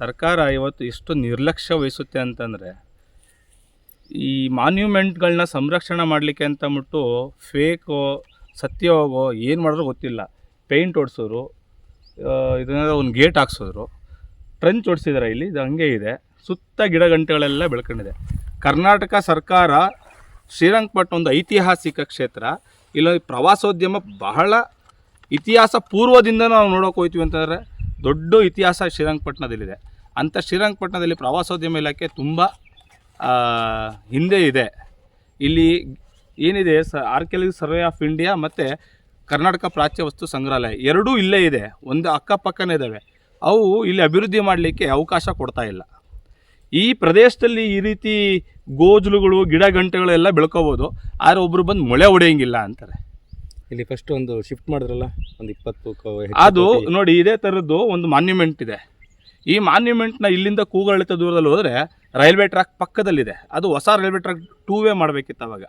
ಸರ್ಕಾರ ಇವತ್ತು ಎಷ್ಟು ನಿರ್ಲಕ್ಷ್ಯ ವಹಿಸುತ್ತೆ ಅಂತಂದರೆ, ಈ ಮಾನ್ಯುಮೆಂಟ್ಗಳನ್ನ ಸಂರಕ್ಷಣೆ ಮಾಡಲಿಕ್ಕೆ ಅಂತ ಅಂದ್ಬಿಟ್ಟು ಫೇಕೋ ಸತ್ಯವೋ ಏನು ಮಾಡಿದ್ರು ಗೊತ್ತಿಲ್ಲ. ಪೇಂಟ್ ಹೊಡ್ಸೋರು ಇದನ್ನೆಲ್ಲ ಒಂದು ಗೇಟ್ ಹಾಕ್ಸೋರು ಟ್ರಂಚ್ ಹೊಡ್ಸಿದ್ದಾರೆ ಇಲ್ಲಿ, ಇದು ಹಂಗೆ ಇದೆ. ಸುತ್ತ ಗಿಡ ಗಂಟೆಗಳೆಲ್ಲ ಬೆಳ್ಕೊಂಡಿದೆ. ಕರ್ನಾಟಕ ಸರ್ಕಾರ ಶ್ರೀರಂಗಪಟ್ಟಣ ಒಂದು ಐತಿಹಾಸಿಕ ಕ್ಷೇತ್ರ, ಇಲ್ಲಿ ಪ್ರವಾಸೋದ್ಯಮ ಬಹಳ ಇತಿಹಾಸ ಪೂರ್ವದಿಂದ ನಾವು ನೋಡೋಕೆ ಹೋಗ್ತೀವಿ ಅಂತಂದರೆ, ದೊಡ್ಡ ಇತಿಹಾಸ ಶ್ರೀರಂಗಪಟ್ಟಣದಲ್ಲಿದೆ ಅಂಥ ಶ್ರೀರಂಗಪಟ್ಟಣದಲ್ಲಿ ಪ್ರವಾಸೋದ್ಯಮ ಇಲಾಖೆ ತುಂಬ ಹಿಂದೆ ಇದೆ. ಇಲ್ಲಿ ಏನಿದೆ ಸ ಆರ್ಕಿಯಾಲಜಿ ಸರ್ವೆ ಆಫ್ ಇಂಡಿಯಾ ಮತ್ತು ಕರ್ನಾಟಕ ಪ್ರಾಚ್ಯ ವಸ್ತು ಸಂಗ್ರಹಾಲಯ ಎರಡೂ ಇಲ್ಲೇ ಇದೆ. ಒಂದು ಅಕ್ಕಪಕ್ಕನೇ ಇದ್ದಾವೆ ಅವು ಇಲ್ಲಿ ಅಭಿವೃದ್ಧಿ ಮಾಡಲಿಕ್ಕೆ ಅವಕಾಶ ಕೊಡ್ತಾ ಇಲ್ಲ. ಈ ಪ್ರದೇಶದಲ್ಲಿ ಈ ರೀತಿ ಗೋಜಲುಗಳು ಗಿಡ ಗಂಟೆಗಳೆಲ್ಲ ಬೆಳ್ಕೋಬೋದು. ಆದರೆ ಒಬ್ಬರು ಬಂದು ಮೊಳೆ ಹೊಡೆಯಂಗಿಲ್ಲ ಅಂತಾರೆ. ಇಲ್ಲಿ ಫಸ್ಟ್ ಒಂದು ಶಿಫ್ಟ್ ಮಾಡಿದ್ರಲ್ಲ? ಒಂದು ಇಪ್ಪತ್ತು ಅದು ನೋಡಿ ಇದೇ ಥರದ್ದು ಒಂದು ಮಾನ್ಯುಮೆಂಟ್ ಇದೆ. ಈ ಮಾನ್ಯುಮೆಂಟ್ನ ಇಲ್ಲಿಂದ ಕೂಗಳಿತ ದೂರದಲ್ಲಿ ಹೋದರೆ ರೈಲ್ವೆ ಟ್ರ್ಯಾಕ್ ಪಕ್ಕದಲ್ಲಿದೆ. ಅದು ಹೊಸ ರೈಲ್ವೆ ಟ್ರ್ಯಾಕ್ ಟೂ ವೇ ಮಾಡಬೇಕಿತ್ತು ಅವಾಗ.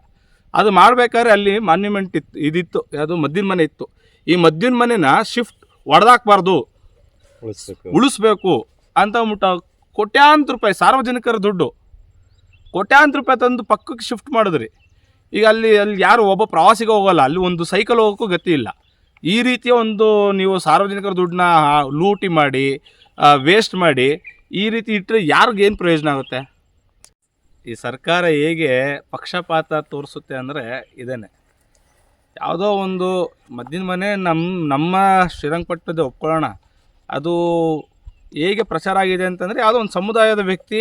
ಅದು ಮಾಡಬೇಕಾದ್ರೆ ಅಲ್ಲಿ ಮಾನ್ಯುಮೆಂಟ್ ಇತ್ತು ಇದಿತ್ತು ಅದು ಮದ್ದಿನ ಮನೆ ಇತ್ತು. ಈ ಮದ್ದಿನ ಮನೆನ ಶಿಫ್ಟ್ ಒಡೆದಾಕ್ಬಾರ್ದು. ಉಳಿಸ್ಬೇಕು. ಉಳಿಸ್ಬೇಕು ಅಂತ ಮುಟ್ಟ ಕೋಟ್ಯಾಂತರ ರೂಪಾಯಿ ಸಾರ್ವಜನಿಕರ ದುಡ್ಡು. ಕೋಟ್ಯಾಂತರ ರೂಪಾಯಿ ತಂದು ಪಕ್ಕಕ್ಕೆ ಶಿಫ್ಟ್ ಮಾಡಿದ್ರಿ. ಈಗ ಅಲ್ಲಿ ಅಲ್ಲಿ ಯಾರು ಒಬ್ಬ ಪ್ರವಾಸಿಗ ಹೋಗೋಲ್ಲ ಅಲ್ಲಿ ಒಂದು ಸೈಕಲ್ ಹೋಗೋಕ್ಕೂ ಗತಿ ಇಲ್ಲ. ಈ ರೀತಿಯ ಒಂದು ನೀವು ಸಾರ್ವಜನಿಕರ ದುಡ್ಡನ್ನ ಲೂಟಿ ಮಾಡಿ ವೇಸ್ಟ್ ಮಾಡಿ ಈ ರೀತಿ ಇಟ್ಟರೆ ಯಾರಿಗೇನು ಪ್ರಯೋಜನ ಆಗುತ್ತೆ? ಈ ಸರ್ಕಾರ ಹೇಗೆ ಪಕ್ಷಪಾತ ತೋರಿಸುತ್ತೆ ಅಂದರೆ ಇದೇನೆ. ಯಾವುದೋ ಒಂದು ಮದ್ದಿನ ಮನೆ ನಮ್ಮ ನಮ್ಮ ಶ್ರೀರಂಗಪಟ್ಟಣದ ಒಪ್ಕೊಳ್ಳೋಣ. ಅದು ಹೇಗೆ ಪ್ರಚಾರ ಆಗಿದೆ ಅಂತಂದರೆ ಯಾವುದೋ ಒಂದು ಸಮುದಾಯದ ವ್ಯಕ್ತಿ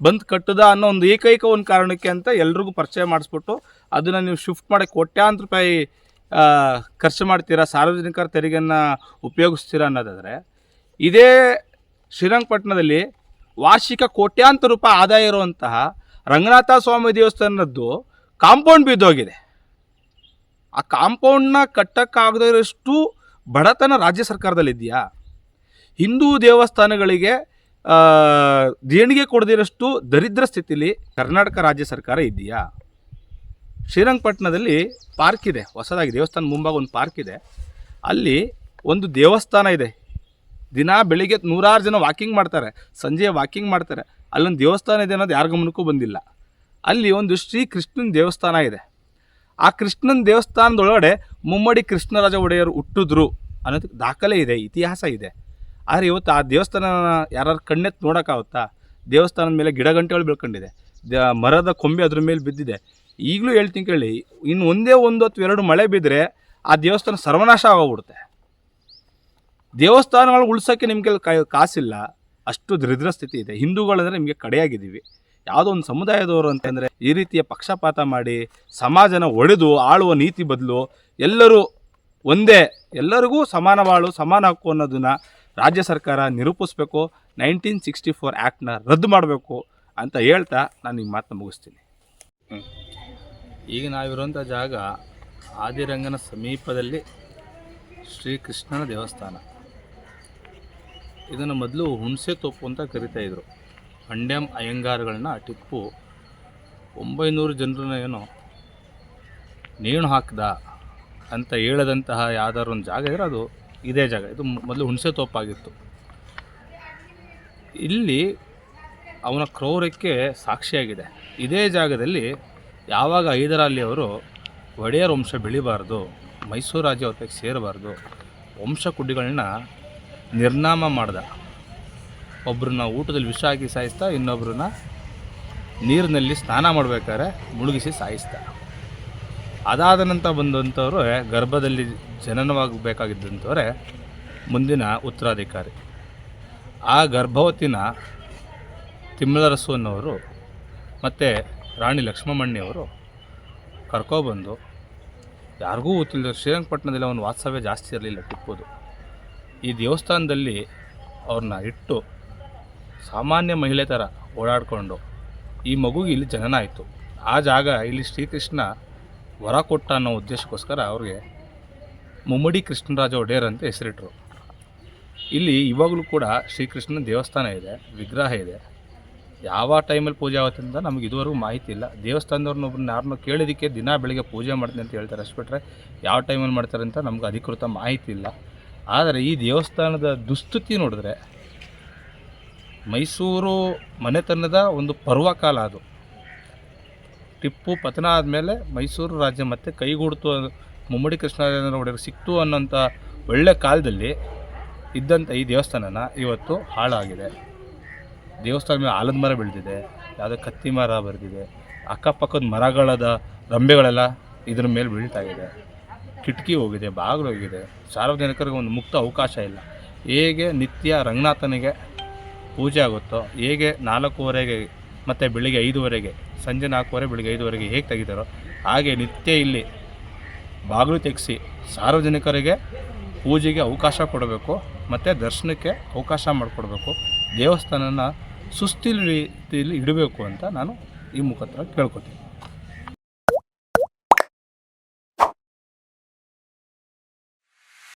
ಬಂದು ಕಟ್ಟದ ಅನ್ನೋ ಒಂದು ಏಕೈಕ ಒಂದು ಕಾರಣಕ್ಕೆ ಅಂತ ಎಲ್ರಿಗೂ ಪರಿಚಯ ಮಾಡಿಸ್ಬಿಟ್ಟು ಅದನ್ನು ನೀವು ಶಿಫ್ಟ್ ಮಾಡಿ ಕೋಟ್ಯಾಂತರ ರೂಪಾಯಿ ಖರ್ಚು ಮಾಡ್ತೀರಾ, ಸಾರ್ವಜನಿಕರ ತೆರಿಗೆಯನ್ನು ಉಪಯೋಗಿಸ್ತೀರಾ ಅನ್ನೋದಾದರೆ, ಇದೇ ಶ್ರೀರಂಗಪಟ್ಟಣದಲ್ಲಿ ವಾರ್ಷಿಕ ಕೋಟ್ಯಾಂತರ ರೂಪಾಯಿ ಆದಾಯ ಇರುವಂತಹ ರಂಗನಾಥ ಸ್ವಾಮಿ ದೇವಸ್ಥಾನದ್ದು ಕಾಂಪೌಂಡ್ ಬಿದ್ದೋಗಿದೆ. ಆ ಕಾಂಪೌಂಡ್ನ ಕಟ್ಟಕ್ಕಾಗದೇ ಇರೋಷ್ಟು ಬಡತನ ರಾಜ್ಯ ಸರ್ಕಾರದಲ್ಲಿದೆಯಾ? ಹಿಂದೂ ದೇವಸ್ಥಾನಗಳಿಗೆ ದೇಣಿಗೆ ಕೊಡದಿರೋಷ್ಟು ದರಿದ್ರ ಸ್ಥಿತಿಲಿ ಕರ್ನಾಟಕ ರಾಜ್ಯ ಸರ್ಕಾರ ಇದೆಯಾ ಶ್ರೀರಂಗಪಟ್ಟಣದಲ್ಲಿ ಪಾರ್ಕ್ ಇದೆ, ಹೊಸದಾಗಿ ದೇವಸ್ಥಾನ ಮುಂಭಾಗ ಒಂದು ಪಾರ್ಕ್ ಇದೆ. ಅಲ್ಲಿ ಒಂದು ದೇವಸ್ಥಾನ ಇದೆ. ದಿನ ಬೆಳಿಗ್ಗೆ ನೂರಾರು ಜನ ವಾಕಿಂಗ್ ಮಾಡ್ತಾರೆ. ಸಂಜೆ ವಾಕಿಂಗ್ ಮಾಡ್ತಾರೆ. ಅಲ್ಲೊಂದು ದೇವಸ್ಥಾನ ಇದೆ ಅನ್ನೋದು ಯಾರ ಗಮನಕ್ಕೂ ಬಂದಿಲ್ಲ. ಅಲ್ಲಿ ಒಂದು ಶ್ರೀ ಕೃಷ್ಣನ ದೇವಸ್ಥಾನ ಇದೆ. ಆ ಕೃಷ್ಣನ ದೇವಸ್ಥಾನದೊಳಗಡೆ ಮುಮ್ಮಡಿ ಕೃಷ್ಣರಾಜ ಒಡೆಯರು ಹುಟ್ಟಿದ್ರು ಅನ್ನೋದು ದಾಖಲೆ ಇದೆ, ಇತಿಹಾಸ ಇದೆ. ಆದರೆ ಇವತ್ತು ಆ ದೇವಸ್ಥಾನ ಯಾರು ಕಣ್ಣೆತ್ತು ನೋಡೋಕ್ಕಾಗುತ್ತಾ ದೇವಸ್ಥಾನದ ಮೇಲೆ ಗಿಡ ಗಂಟೆಗಳು ಬೆಳ್ಕೊಂಡಿದೆ. ದ- ಮರದ ಕೊಂಬೆ ಅದ್ರ ಮೇಲೆ ಬಿದ್ದಿದೆ. ಈಗಲೂ ಹೇಳ್ತೀನಿ ಕೇಳಿ, ಇನ್ನು ಒಂದೇ ಒಂದು ಅಥವಾ ಎರಡು ಮಳೆ ಬಿದ್ದರೆ ಆ ದೇವಸ್ಥಾನ ಸರ್ವನಾಶ ಆಗೋಗ್ಬಿಡುತ್ತೆ. ದೇವಸ್ಥಾನಗಳು ಉಳ್ಸೋಕ್ಕೆ ನಿಮಗೆ ಕಾಸಿಲ್ಲ. ಅಷ್ಟು ದರಿದ್ರ ಸ್ಥಿತಿ ಇದೆ. ಹಿಂದೂಗಳಂದರೆ ನಿಮಗೆ ಕಡೆಯಾಗಿದ್ದೀವಿ. ಯಾವುದೋ ಒಂದು ಸಮುದಾಯದವರು ಅಂತಂದರೆ ಈ ರೀತಿಯ ಪಕ್ಷಪಾತ ಮಾಡಿ, ಸಮಾಜನ ಒಡೆದು, ಆಳುವ ನೀತಿ ಬದಲು ಎಲ್ಲರೂ ಒಂದೇ, ಎಲ್ಲರಿಗೂ ಸಮಾನ ಬಾಳು, ಸಮಾನ ಹಕ್ಕು ಅನ್ನೋದನ್ನು ರಾಜ್ಯ ಸರ್ಕಾರ ನಿರೂಪಿಸ್ಬೇಕು, ನೈನ್ಟೀನ್ ಸಿಕ್ಸ್ಟಿ ಫೋರ್ ಆ್ಯಕ್ಟ್ನ ರದ್ದು ಮಾಡಬೇಕು ಅಂತ ಹೇಳ್ತಾ ನಾನು ಈ ಮಾತನ್ನ ಮುಗಿಸ್ತೀನಿ. ಈಗ ನಾವಿರುವಂಥ ಜಾಗ ಆದಿರಂಗನ ಸಮೀಪದಲ್ಲಿ ಶ್ರೀಕೃಷ್ಣನ ದೇವಸ್ಥಾನ. ಇದನ್ನು ಮೊದಲು ಹುಣಸೆ ತೋಪು ಅಂತ ಕರಿತಾ ಇದ್ರು. ಅಂಡ್ಯಂ ಅಯ್ಯಂಗಾರ್ಗಳನ್ನ ಟಿಪ್ಪು. ಒಂಬೈನೂರು ಜನರನ್ನ ಏನೋ ನೇಣು ಹಾಕ್ದ ಅಂತ ಹೇಳದಂತಹ ಯಾವ್ದಾದ್ರು ಒಂದು ಜಾಗ ಇದ್ರೆ ಅದು ಇದೇ ಜಾಗ. ಇದು ಮೊದಲು ಹುಣಸೆ ತೋಪಾಗಿತ್ತು. ಇಲ್ಲಿ ಅವನ ಕ್ರೌರ್ಯಕ್ಕೆ ಸಾಕ್ಷಿಯಾಗಿದೆ. ಇದೇ ಜಾಗದಲ್ಲಿ ಯಾವಾಗ ಐದರಲ್ಲಿ ಅವರು ಒಡೆಯರ್ ವಂಶ ಬೆಳಿಬಾರ್ದು, ಮೈಸೂರು ರಾಜ್ಯ ಹೊತ್ತಿಗೆ ಸೇರಬಾರ್ದು, ವಂಶ ಕುಡಿಗಳನ್ನ ನಿರ್ನಾಮ ಮಾಡ್ದ. ಒಬ್ಬರನ್ನ ಊಟದಲ್ಲಿ ವಿಷ ಹಾಕಿ ಸಾಯಿಸ್ತಾ ಇನ್ನೊಬ್ಬರನ್ನ ನೀರಿನಲ್ಲಿ ಸ್ನಾನ ಮಾಡಬೇಕಾದ್ರೆ ಮುಳುಗಿಸಿ ಸಾಯಿಸ್ತಾ. ಅದಾದ ನಂತರ ಬಂದಂಥವ್ರು ಗರ್ಭದಲ್ಲಿ ಜನನವಾಗಬೇಕಾಗಿದ್ದಂಥವ್ರೆ ಮುಂದಿನ ಉತ್ತರಾಧಿಕಾರಿ. ಆ ಗರ್ಭವತಿನ ತಿಮ್ಮಲರಸು ಅನ್ನೋರು, ಮತ್ತು ರಾಣಿ ಲಕ್ಷ್ಮಮ್ಮಣ್ಣಿಯವರು ಕರ್ಕೊಬಂದು ಯಾರಿಗೂ ಗೊತ್ತಿಲ್ಲ ಶ್ರೀರಂಗಪಟ್ಟಣದಲ್ಲಿ ಅವನು ವಾಸ್ತವ್ಯ ಜಾಸ್ತಿ ಇರಲಿಲ್ಲ, ಟಿಪ್ಪುದು. ಈ ದೇವಸ್ಥಾನದಲ್ಲಿ ಅವ್ರನ್ನ ಇಟ್ಟು ಸಾಮಾನ್ಯ ಮಹಿಳೆ ಥರ ಓಡಾಡಿಕೊಂಡು ಈ ಮಗುಗೆ ಇಲ್ಲಿ ಜನನ ಆಯಿತು. ಆ ಜಾಗ ಇಲ್ಲಿ ಶ್ರೀಕೃಷ್ಣ ವರ ಕೊಟ್ಟ ಅನ್ನೋ ಉದ್ದೇಶಕ್ಕೋಸ್ಕರ ಅವ್ರಿಗೆ ಮುಮ್ಮಡಿ ಕೃಷ್ಣರಾಜ ಒಡೆಯರ್ ಅಂತ ಹೆಸರಿಟ್ರು. ಇಲ್ಲಿ ಇವಾಗಲೂ ಕೂಡ ಶ್ರೀಕೃಷ್ಣನ ದೇವಸ್ಥಾನ ಇದೆ, ವಿಗ್ರಹ ಇದೆ. ಯಾವ ಟೈಮಲ್ಲಿ ಪೂಜೆ ಆಗುತ್ತೆ ಅಂತ ನಮಗೆ ಇದುವರೆಗೂ ಮಾಹಿತಿ ಇಲ್ಲ. ದೇವಸ್ಥಾನದವ್ರನ್ನೊಬ್ಬರನ್ನ ಯಾರನ್ನೂ ಕೇಳಿದ್ದಕ್ಕೆ ದಿನ ಬೆಳಗ್ಗೆ ಪೂಜೆ ಮಾಡ್ತೀನಿ ಅಂತ ಹೇಳ್ತಾರೆ. ಅಷ್ಟು ಬಿಟ್ಟರೆ ಯಾವ ಟೈಮಲ್ಲಿ ಮಾಡ್ತಾರೆ ಅಂತ ನಮ್ಗೆ ಅಧಿಕೃತ ಮಾಹಿತಿ ಇಲ್ಲ. ಆದರೆ ಈ ದೇವಸ್ಥಾನದ ದುಸ್ಥಿತಿ ನೋಡಿದ್ರೆ ಮೈಸೂರು ಮನೆತನದ ಒಂದು ಪರ್ವಕಾಲ ಅದು. ಟಿಪ್ಪು ಪತನ ಆದಮೇಲೆ ಮೈಸೂರು ರಾಜ್ಯ ಮತ್ತೆ ಕೈಗೂಡ್ತು, ಮುಮ್ಮಡಿ ಕೃಷ್ಣರಾಜೇಂದ್ರ ಒಡೆಯರ್ ಸಿಕ್ತು ಅನ್ನೋಂಥ ಒಳ್ಳೆ ಕಾಲದಲ್ಲಿ ಇದ್ದಂಥ ಈ ದೇವಸ್ಥಾನನ ಇವತ್ತು ಹಾಳಾಗಿದೆ. ದೇವಸ್ಥಾನ ಮೇಲೆ ಆಲದ ಮರ ಬೆಳೆದಿದೆ, ಯಾವುದೋ ಕತ್ತಿ ಮರ ಬರೆದಿದೆ, ಅಕ್ಕಪಕ್ಕದ ಮರಗಳದ ರಂಬೆಗಳೆಲ್ಲ ಇದ್ರ ಮೇಲೆ ಬೀಳ್ತಾ ಇದೆ. ಕಿಟಕಿ ಹೋಗಿದೆ, ಬಾಗಿಲು ಹೋಗಿದೆ. ಸಾರ್ವಜನಿಕರಿಗೆ ಒಂದು ಮುಕ್ತ ಅವಕಾಶ ಇಲ್ಲ. ಹೇಗೆ ನಿತ್ಯ ರಂಗನಾಥನಿಗೆ ಪೂಜೆ ಆಗುತ್ತೋ, ಹೇಗೆ ನಾಲ್ಕೂವರೆಗೆ ಮತ್ತು ಬೆಳಿಗ್ಗೆ ಐದುವರೆಗೆ, ಸಂಜೆ ನಾಲ್ಕೂವರೆ, ಬೆಳಿಗ್ಗೆ ಐದುವರೆಗೆ ಹೇಗೆ ತೆಗಿತಾರೋ, ಹಾಗೆ ನಿತ್ಯ ಇಲ್ಲಿ ಬಾಗಿಲು ತೆಗೆಸಿ ಸಾರ್ವಜನಿಕರಿಗೆ ಪೂಜೆಗೆ ಅವಕಾಶ ಕೊಡಬೇಕು, ಮತ್ತು ದರ್ಶನಕ್ಕೆ ಅವಕಾಶ ಮಾಡಿಕೊಡ್ಬೇಕು, ದೇವಸ್ಥಾನನ ಸುಸ್ಥಿರ ರೀತಿಯಲ್ಲಿ ಇಡಬೇಕು ಅಂತ ನಾನು ಈ ಮುಖಾಂತರ ಕೇಳ್ಕೊತೀನಿ.